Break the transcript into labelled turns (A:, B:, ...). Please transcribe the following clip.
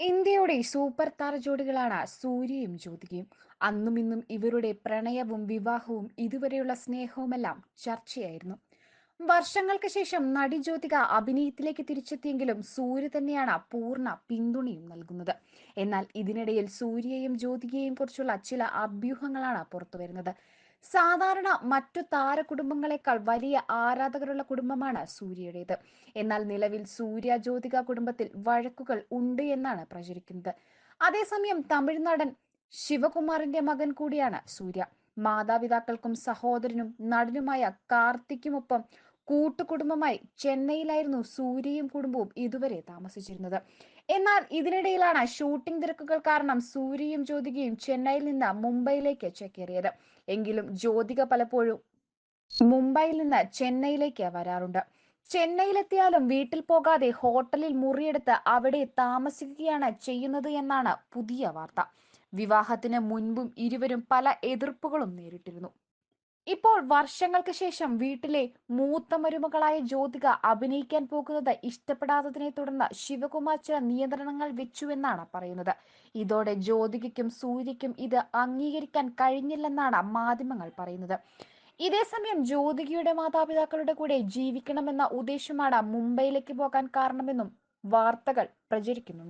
A: ഇന്ത്യയുടെ സൂപ്പർ താര ജോഡികളാണ് സൂര്യയും ജ്യോതികയും. അന്നും ഇന്നും ഇവരുടെ പ്രണയവും വിവാഹവും ഇതുവരെയുള്ള സ്നേഹവുമെല്ലാം ചർച്ചയായിരുന്നു. വർഷങ്ങൾക്ക് ശേഷം നടി ജ്യോതിക അഭിനയത്തിലേക്ക് തിരിച്ചെത്തിയെങ്കിലും സൂര്യ തന്നെയാണ് പൂർണ പിന്തുണയും നൽകുന്നത്. എന്നാൽ ഇതിനിടയിൽ സൂര്യയെയും ജ്യോതികയെയും കുറിച്ചുള്ള ചില അഭ്യൂഹങ്ങളാണ് പുറത്തുവരുന്നത്. സാധാരണ മറ്റു താരകുടുംബങ്ങളെക്കാൾ വലിയ ആരാധകരുള്ള കുടുംബമാണ് സൂര്യയുടേത്. എന്നാൽ നിലവിൽ സൂര്യ ജ്യോതിക കുടുംബത്തിൽ വഴക്കുകൾ ഉണ്ട് എന്നാണ് പ്രചരിക്കുന്നത്. അതേസമയം തമിഴ്നാടൻ ശിവകുമാറിന്റെ മകൻ കൂടിയാണ് സൂര്യ. മാതാപിതാക്കൾക്കും സഹോദരനും നടനുമായ കാർത്തിക്കുമൊപ്പം കൂട്ടുകുടുംബമായി ചെന്നൈയിലായിരുന്നു സൂര്യയും കുടുംബവും ഇതുവരെ താമസിച്ചിരുന്നത്. എന്നാൽ ഇതിനിടയിലാണ് ഷൂട്ടിംഗ് തിരക്കുകൾ കാരണം സൂര്യയും ജ്യോതികയും ചെന്നൈയിൽ നിന്ന് മുംബൈയിലേക്ക് ചേക്കേറിയത്. എങ്കിലും ജ്യോതിക പലപ്പോഴും മുംബൈയിൽ നിന്ന് ചെന്നൈയിലേക്ക് വരാറുണ്ട്. ചെന്നൈയിലെത്തിയാലും വീട്ടിൽ പോകാതെ ഹോട്ടലിൽ മുറിയെടുത്ത് അവിടെ താമസിക്കുകയാണ് ചെയ്യുന്നത് എന്നാണ് പുതിയ വാർത്ത. വിവാഹത്തിന് മുൻപും ഇരുവരും പല എതിർപ്പുകളും നേരിട്ടിരുന്നു. ഇപ്പോൾ വർഷങ്ങൾക്ക് ശേഷം വീട്ടിലെ മൂത്ത മരുമകളായ ജ്യോതിക അഭിനയിക്കാൻ പോകുന്നത് ഇഷ്ടപ്പെടാത്തതിനെ തുടർന്ന് ശിവകുമാർ ചില നിയന്ത്രണങ്ങൾ വെച്ചുവെന്നാണ് പറയുന്നത്. ഇതോടെ ജ്യോതികയ്ക്കും സൂര്യയ്ക്കും ഇത് അംഗീകരിക്കാൻ കഴിഞ്ഞില്ലെന്നാണ് മാധ്യമങ്ങൾ പറയുന്നത്. ഇതേസമയം ജ്യോതികയുടെ മാതാപിതാക്കളുടെ കൂടെ ജീവിക്കണമെന്ന ഉദ്ദേശമാണ് മുംബൈയിലേക്ക് പോകാൻ കാരണമെന്നും വാർത്തകൾ പ്രചരിക്കുന്നുണ്ട്.